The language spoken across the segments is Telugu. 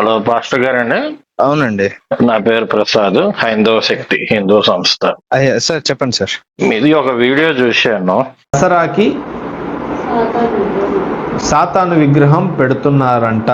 హలో పాస్టర్ గారండి అవునండి. నా పేరు ప్రసాద్ హైందవ శక్తి హిందూ సంస్థ. అయ్యా సార్ చెప్పండి సార్. మీది ఒక వీడియో చూశాను. దసరాకి సాతాను విగ్రహం పెడుతున్నారంట.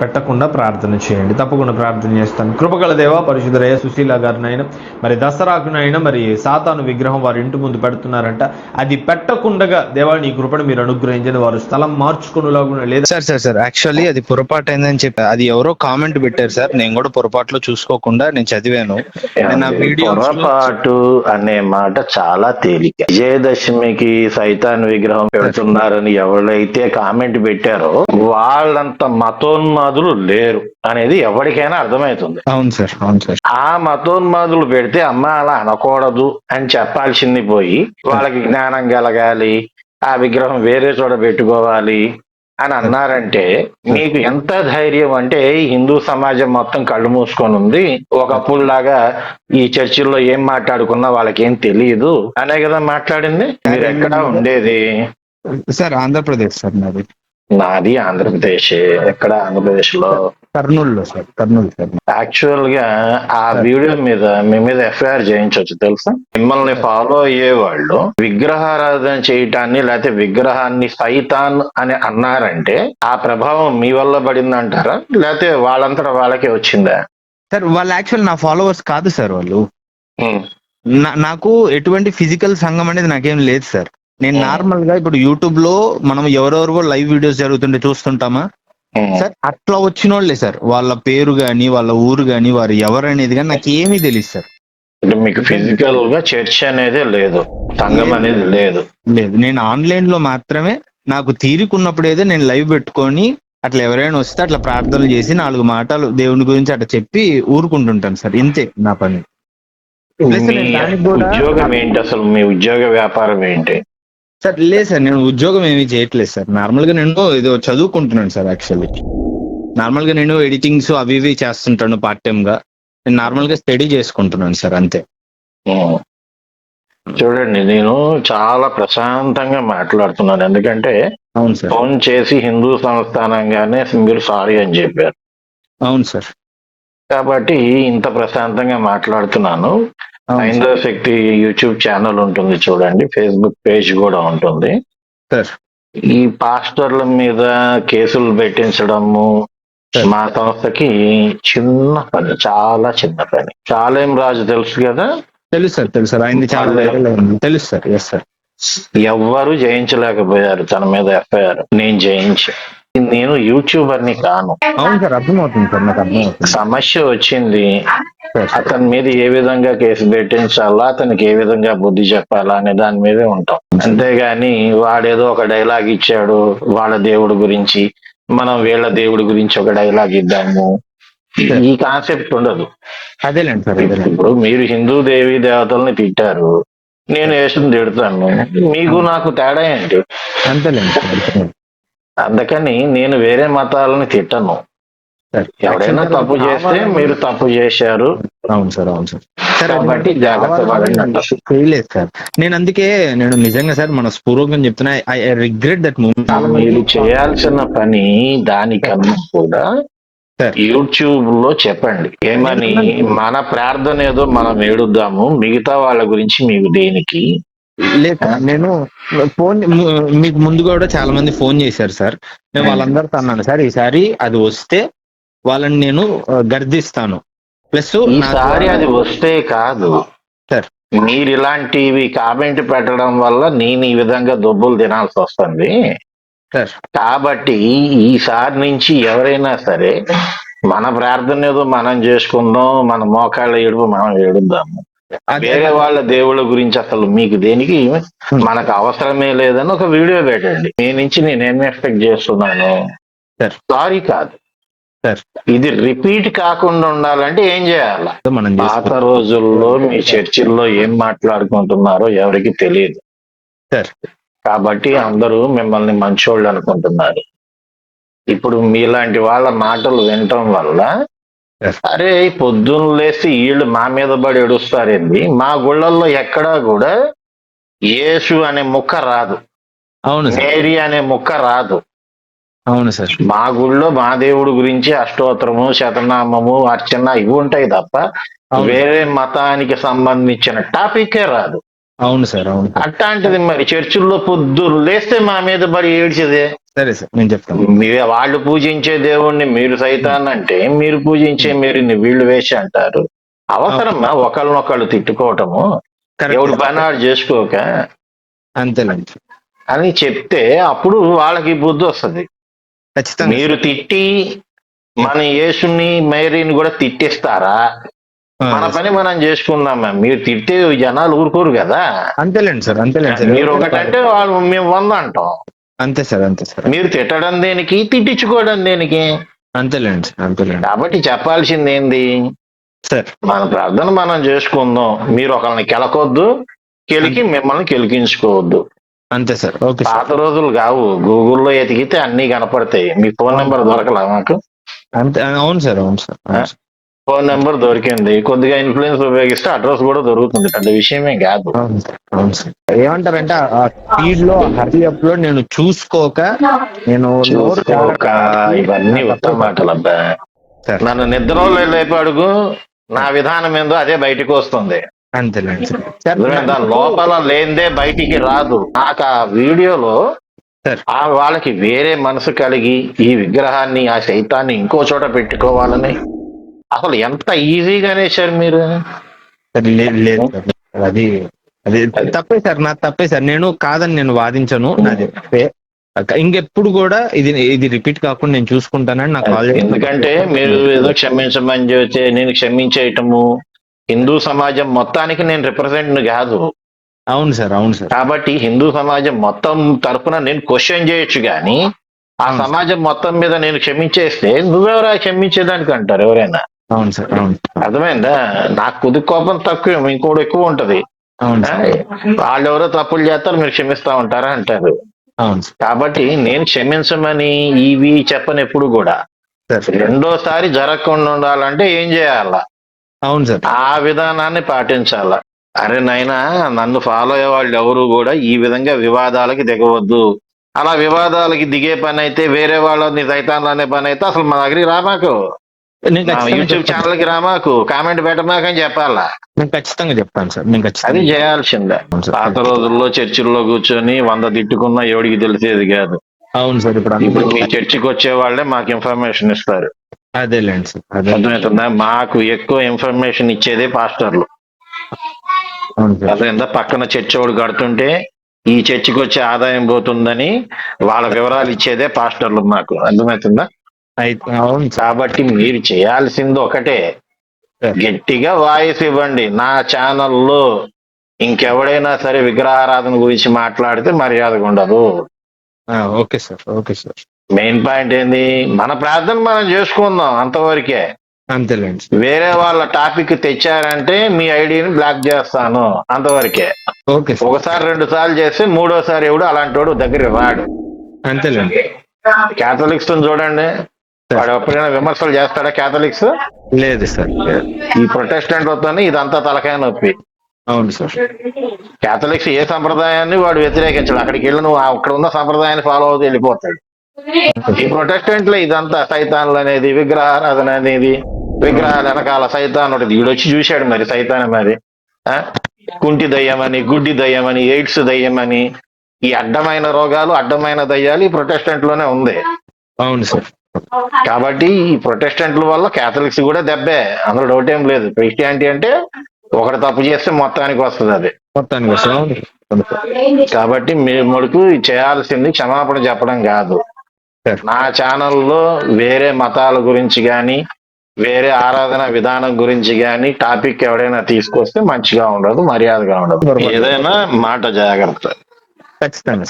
పెట్టకుండా ప్రార్థన చేయండి. తప్పకుండా ప్రార్థన చేస్తాను. కృపగల దేవ పరిశుద్ధరయ్య సుశీల గారినైనా మరి దసరాకునైనా మరి సాతాను విగ్రహం వారి ఇంటి ముందు పెడుతున్నారంట. అది పెట్టకుండగా దేవా నీ కృపను మీరు అనుగ్రహించండి. వారు స్థలం మార్చుకునేలాగా లేదా? సార్ సార్ సార్ యాక్చువల్లీ అది పొరపాటు అయిందని చెప్పి అది ఎవరో కామెంట్ పెట్టారు సార్. నేను కూడా పొరపాట్లో చూసుకోకుండా నేను చదివాను. నేను ఆ వీడియో పొరపాటు అనే మాట చాలా తేలిక. విజయదశమికి సైతాన్ విగ్రహం పెడుతున్నారని ఎవరైతే కామెంట్ పెట్టారో వాళ్ళంత మతోన్మాదులు లేరు అనేది ఎవరికైనా అర్థమవుతుంది. అవును సార్ అవును సార్. ఆ మతోన్మాదులు పెడితే అమ్మ అలా అనకూడదు అని చెప్పాల్సింది పోయి వాళ్ళకి జ్ఞానం కలగాలి ఆ విగ్రహం వేరే చోట పెట్టుకోవాలి అని అన్నారంటే మీకు ఎంత ధైర్యం అంటే హిందూ సమాజం మొత్తం కళ్ళు మూసుకొని ఉంది ఒకప్పుడులాగా ఈ చర్చిల్లో ఏం మాట్లాడుకున్నా వాళ్ళకి ఏం తెలియదు అనే కదా మాట్లాడింది? మీరు ఎక్కడ ఉండేది? సార్ ఆంధ్రప్రదేశ్ సార్ నాది నాది ఆంధ్రప్రదేశ్. ఎక్కడ ఆంధ్రప్రదేశ్లో కర్నూలులో సార్. కర్నూలు సార్. యాక్చువల్గా ఆ వీడియో మీద మీ మీద ఎఫ్ఐఆర్ చేయించవచ్చు తెలుసా? మిమ్మల్ని ఫాలో అయ్యే వాళ్ళు విగ్రహారాధన చేయటాన్ని లేకపోతే విగ్రహాన్ని సైతాన్ అని అన్నారంటే ఆ ప్రభావం మీ వల్ల పడింది అంటారా లేకపోతే వాళ్ళంతటా వాళ్ళకే వచ్చిందా? సార్ వాళ్ళు యాక్చువల్ నా ఫాలోవర్స్ కాదు సార్ వాళ్ళు. నాకు ఎటువంటి ఫిజికల్ సంఘం అనేది నాకేం లేదు సార్. నేను. నార్మల్గా ఇప్పుడు యూట్యూబ్లో మనం ఎవరెవరివో లైవ్ వీడియోస్ జరుగుతుంటే చూస్తుంటామా. సార్ అట్లా వచ్చిన వాళ్ళే సార్. వాళ్ళ పేరు గాని వాళ్ళ ఊరు గాని వారు ఎవరనేది కానీ నాకు ఏమీ తెలియదు సార్. అంటే మీకు ఫిజికల్గా చర్చ్ అనేది లేదు. సంఘం అనేది లేదు. లేదు. నేను ఆన్లైన్లో మాత్రమే నాకు తీరికున్నప్పుడు ఏదో నేను లైవ్ పెట్టుకొని అట్లా ఎవరైనా వస్తే అట్లా ప్రార్థనలు చేసి నాలుగు మాటలు దేవుని గురించి అట్లా చెప్పి ఊరుకుంటుంటాను సార్. ఇంతే నా పని. ఉద్యోగం ఏంటి అసలు? మీ ఉద్యోగ వ్యాపారం ఏంటి? సార్ లేదు సార్ నేను ఉద్యోగం ఏమీ చేయట్లేదు సార్. నార్మల్గా నేను ఏదో చదువుకుంటున్నాను సార్ యాక్చువల్లీ నార్మల్గా నేను ఎడిటింగ్స్ అవి ఇవి చేస్తుంటాను పార్ట్ టైం గా నేను నార్మల్గా స్టడీ చేసుకుంటున్నాను సార్ అంతే. ఉమ్. చూడండి నేను చాలా ప్రశాంతంగా మాట్లాడుతున్నాను. ఎందుకంటే అవును సార్. ఫోన్ చేసి హిందూ సంస్థానంగానే మీరు సారీ అని చెప్పారు. అవును సార్. కాబట్టి ఇంత ప్రశాంతంగా మాట్లాడుతున్నాను. హైందవ శక్తి యూట్యూబ్ ఛానల్ ఉంటుంది చూడండి ఫేస్బుక్ పేజ్ కూడా ఉంటుంది. సార్. ఈ పాస్టర్ల మీద కేసులు పెట్టించడము. మా సంస్థకి చిన్న పని చాలా చిన్న పని. చాలేం రాజు తెలుసు కదా? తెలుసు సార్ తెలుసు సార్. అయింది చాలా తెలుసు సార్ ఎస్ సార్. ఎవ్వరు జయించలేకపోయారు తన మీద ఎఫ్ఐఆర్. నేను జయించా. నేను యూట్యూబర్ని కాను. అవును సార్ అర్థమవుతుంది సార్ నాకు అర్థమవుతుంది. సమస్య వచ్చింది. అతని మీద ఏ విధంగా కేసు పెట్టించాలా అతనికి ఏ విధంగా బుద్ధి చెప్పాలా అనే దాని మీదే ఉంటాం. అంతేగాని వాడేదో ఒక డైలాగ్ ఇచ్చాడు వాళ్ళ దేవుడి గురించి మనం వీళ్ళ దేవుడి గురించి ఒక డైలాగ్ ఇద్దాము. ఈ కాన్సెప్ట్ ఉండదు. అదేలేండి సార్ ఇప్పుడు మీరు హిందూ దేవి దేవతల్ని తిట్టారు నేను యేసుని తిడతాను. మీకు నాకు తేడా ఏంటి? అంతేలేండి. అందుకని నేను వేరే మతాలని తిట్టను. ఎవరైనా తప్పు చేస్తే మీరు తప్పు చేశారు. అవును సార్ అవును సార్. కాబట్టి జాగ్రత్త. చేయలేదు సార్. నేను అందుకే నేను నిజంగా సార్ మన స్పూర్వకం చెప్తున్నా ఐ రిగ్రెట్ దట్ మూమెంట్ మీరు చేయాల్సిన పని దానికన్నా కూడా. యూట్యూబ్లో చెప్పండి. ఏమని? మన ప్రార్థన ఏదో మనం ఏడుద్దాము. మిగతా వాళ్ళ గురించి మీకు దేనికి? సార్ నేను ఫోన్ మీకు ముందు కూడా చాలా మంది ఫోన్ చేశారు సార్. నేను వాళ్ళందరితో అన్నాను సార్. ఈసారి అది వస్తే వాళ్ళని నేను గర్దిస్తాను. ప్లస్ ఈసారి అది వస్తే కాదు. సార్. మీరు ఇలాంటివి కామెంట్ పెట్టడం వల్ల నేను ఈ విధంగా దొబ్బులు తినాల్సి వస్తుంది. సార్. కాబట్టి ఈసారి నుంచి ఎవరైనా సరే మన ప్రార్థన ఏదో మనం చేసుకుందాం మన మోకాళ్ళ ఏడుపు మనం ఏడుద్దాము. వేరే వాళ్ళ దేవుళ్ళ గురించి అసలు మీకు దేనికి మనకు అవసరమే లేదని ఒక వీడియో పెట్టండి మీ నుంచి నేనేం ఎక్స్పెక్ట్ చేస్తున్నాను సార్. సారీ కాదు సార్. ఇది రిపీట్ కాకుండా ఉండాలంటే ఏం చేయాలి పాత. రోజుల్లో మీ చర్చిల్లో ఏం మాట్లాడుకుంటున్నారో ఎవరికి తెలియదు సార్. కాబట్టి అందరూ మిమ్మల్ని మంచోళ్ళు అనుకుంటున్నారు ఇప్పుడు మీలాంటి వాళ్ళ మాటలు వినటం వల్ల. అరే పొద్దున్న లేసి వీళ్ళు మా మీద పడి ఏడుస్తారేంది మా గుళ్ళల్లో ఎక్కడా కూడా యేసు అనే ముక్క రాదు. అవును మేరీ అనే ముక్క రాదు. అవును సార్. మా గుళ్ళో మా దేవుడి గురించి అష్టోత్తరము శతనామము అర్చన ఇవి ఉంటాయి తప్ప. వేరే మతానికి సంబంధించిన టాపికే రాదు. అవును సార్ అవును. అట్లాంటిది మరి చర్చిల్లో పొద్దు లేస్తే మా మీద మరి ఏడ్చేదే? సరే సార్ నేను చెప్తాను. మీ వాళ్ళు పూజించే దేవుణ్ణి మీరు సైతాన్ అంటే మీరు పూజించే మీరు వీళ్ళు వేసి అంటారు. అవసరమా ఒకళ్ళనొకళ్ళు తిట్టుకోవటము? ఎవడు కరెక్ట్ పని వాడు చేసుకోక? అంతేలేండి అని చెప్తే అప్పుడు వాళ్ళకి బుద్ధి వస్తుంది. ఖచ్చితంగా. మీరు తిట్టి మన యేసుని మేరీని కూడా తిట్టిస్తారా? మన పని మనం చేసుకుందామా? మీరు తిట్టే జనాలు ఊరుకోరు కదా. అంతేలేండి సార్ అంతేలేండి సార్. మీరు ఒకటంటే వాళ్ళు మేము వంద అంటాం. అంతే సార్ అంతే సార్. మీరు తిట్టడం దేనికి? తిట్టించుకోవడం దేనికి? అంతేలేండి సార్ అంతేలేండి. కాబట్టి చెప్పాల్సింది ఏంది? సార్. మన ప్రార్థన మనం చేసుకుందాం. మీరు ఒకరిని కెలకొద్దు కెలికి మిమ్మల్ని కెలికించుకోవద్దు. అంతే సార్ ఓకే పాత రోజులు కావు. గూగుల్లో ఎతికితే అన్ని కనపడతాయి. మీ ఫోన్ నెంబర్ దొరకలా మాకు? అంతే అవును సార్ అవును సార్. ఫోన్ నెంబర్ దొరికింది. కొద్దిగా ఇన్ఫ్లుయెన్స్ ఉపయోగిస్తే అడ్రస్ కూడా దొరుకుతుంది. పెద్ద విషయమే కాదు. ఏమంటారంటే ఆ స్పీడ్లో హరి అప్లో నేను చూసుకోక నేను చూసుకోక ఇవన్నీ ఉత్తమ మాటలు అబ్బా. నన్ను నిద్రలో లేపి అడుగు. నా విధానం ఏందో అదే బయటకు వస్తుంది. అంతేలేండి అర్థమైందా? లోపల లేనిదే బయటికి రాదు. నాకు ఆ వీడియోలో ఆ వాళ్ళకి వేరే మనసు కలిగి ఈ విగ్రహాన్ని ఆ శైతాన్ని ఇంకో చోట పెట్టుకోవాలని అసలు ఎంత ఈజీగా అనేసారు మీరు? లేదు అది అది తప్పే సార్ నా తప్పే సార్. నేను కాదని నేను వాదించను నాది తప్పే. ఇంకెప్పుడు కూడా ఇది ఇది రిపీట్ కాకుండా నేను చూసుకుంటానని నాకు ఆల్రెడీ ఎందుకంటే మీరు ఏదో క్షమించమని చెబితే నేను క్షమించేయటము హిందూ సమాజం మొత్తానికి నేను రిప్రజెంట్ కాదు. అవును సార్ అవును సార్. కాబట్టి హిందూ సమాజం మొత్తం తరపున నేను క్వశ్చన్ చేయొచ్చు కానీ ఆ. సమాజం మొత్తం మీద నేను క్షమించేస్తే నువ్వెవరా క్షమించేదానికి అంటారు ఎవరైనా? అవును సార్ అవును అర్థమైందా? నాకు కొద్ది కోపం తక్కువ ఇంకోటి ఎక్కువ ఉంటది. వాళ్ళు ఎవరో తప్పులు చేస్తారు మీరు క్షమిస్తా ఉంటారా అంటారు. అవును సార్. కాబట్టి నేను క్షమించమని ఇవి చెప్పను ఎప్పుడు కూడా. సార్ రెండోసారి జరగకుండా ఉండాలంటే ఏం చేయాలా? అవును సార్. ఆ విధానాన్ని పాటించాల? అరే నాయనా నన్ను ఫాలో అయ్యే వాళ్ళు ఎవరు కూడా ఈ విధంగా వివాదాలకి దిగవద్దు. అలా వివాదాలకి దిగే పని అయితే వేరే వాళ్ళని సైతాన్లు అనే పని అయితే అసలు మా దగ్గరికి రామాకు. నేను నా యూట్యూబ్. ఛానల్కి రామాకు కామెంట్ పెట్టమాకని చెప్పాలా? నేను ఖచ్చితంగా చెప్తాను సార్ నేను అది ఖచ్చితంగా చేయాల్సిందే. అవును సార్. పాత రోజుల్లో చర్చిల్లో కూర్చొని వంద తిట్టుకున్నా ఎవడికి తెలిసేది కాదు. అవును సార్ ఇప్పుడు ఇప్పుడు మీ చర్చికి వచ్చే వాళ్ళే మాకు ఇన్ఫర్మేషన్ ఇస్తారు. అదేలేండి సార్ అదే. అర్థమవుతుందా? మాకు ఎక్కువ ఇన్ఫర్మేషన్ ఇచ్చేదే పాస్టర్లు. అవును సార్. అదేందా పక్కన చర్చి వాడు కడుతుంటే ఈ చర్చికి వచ్చే ఆదాయం పోతుందని వాళ్ళ వివరాలు ఇచ్చేదే పాస్టర్లు మాకు. అర్థమవుతుందా? అయితే అవును కాబట్టి మీరు చేయాల్సింది ఒకటే. గట్టిగా వాయిస్ ఇవ్వండి. నా ఛానల్లో ఇంకెవడైనా సరే విగ్రహారాధన గురించి మాట్లాడితే మర్యాదగా ఉండదు. Okay sir okay sir. Main point ఏంది? మన ప్రార్థన మనం చేసుకుందాం అంతవరకే. అంతేలేండి వేరే వాళ్ళ టాపిక్ తెచ్చారంటే మీ ఐడిని బ్లాక్ చేస్తాను అంతవరకే. Okay sir. ఒకసారి రెండు సార్లు చేస్తే మూడోసారి ఎవడు అలాంటి వాడు దగ్గర రాడు. అంతేలేండి. క్యాథలిక్స్ చూడండి. వాడు ఎప్పుడైనా విమర్శలు చేస్తాడా క్యాథలిక్స్ లేదు సార్. ఈ ప్రొటెస్టెంట్ వద్దని ఇదంతా తలకాయ నొప్పి. అవును సార్. క్యాథలిక్స్ ఏ సంప్రదాయాన్ని వాడు వ్యతిరేకించాడు. అక్కడికి వెళ్ళి నువ్వు అక్కడ ఉన్న సంప్రదాయాన్ని ఫాలో అవుతూ వెళ్ళిపోతాడు. ఈ ప్రొటెస్టెంట్లో ఇదంతా సైతాన్లు అనేది విగ్రహారాధన అనేది విగ్రహాల వెనకాల సైతాన్ ఒకటి. వీడొచ్చి చూశాడు మరి సైతాన్ మరి? కుంటి దయ్యమని గుడ్డి దయ్యమని ఎయిడ్స్ దయ్యమని ఈ అడ్డమైన రోగాలు అడ్డమైన దయ్యాలు ఈ ప్రొటెస్టెంట్లోనే ఉంది. అవును సార్. కాబట్టి ఈ ప్రొటెస్టెంట్ల వల్ల క్యాథలిక్స్ కూడా దెబ్బే అందులో డౌట్ ఏం లేదు క్రిస్టియానిటీ అంటే ఒకటి తప్పు చేస్తే మొత్తానికి వస్తుంది అది మొత్తానికి వస్తాం అవును అవును సార్. కాబట్టి మటుకు చేయాల్సింది క్షమాపణ చెప్పడం కాదు. నా ఛానల్లో వేరే మతాల గురించి కానీ వేరే ఆరాధన విధానం గురించి కానీ టాపిక్ ఎవడైనా తీసుకొస్తే మంచిగా ఉండదు మర్యాదగా ఉండదు. ఏదైనా మాట జాగ్రత్త ఖచ్చితంగా.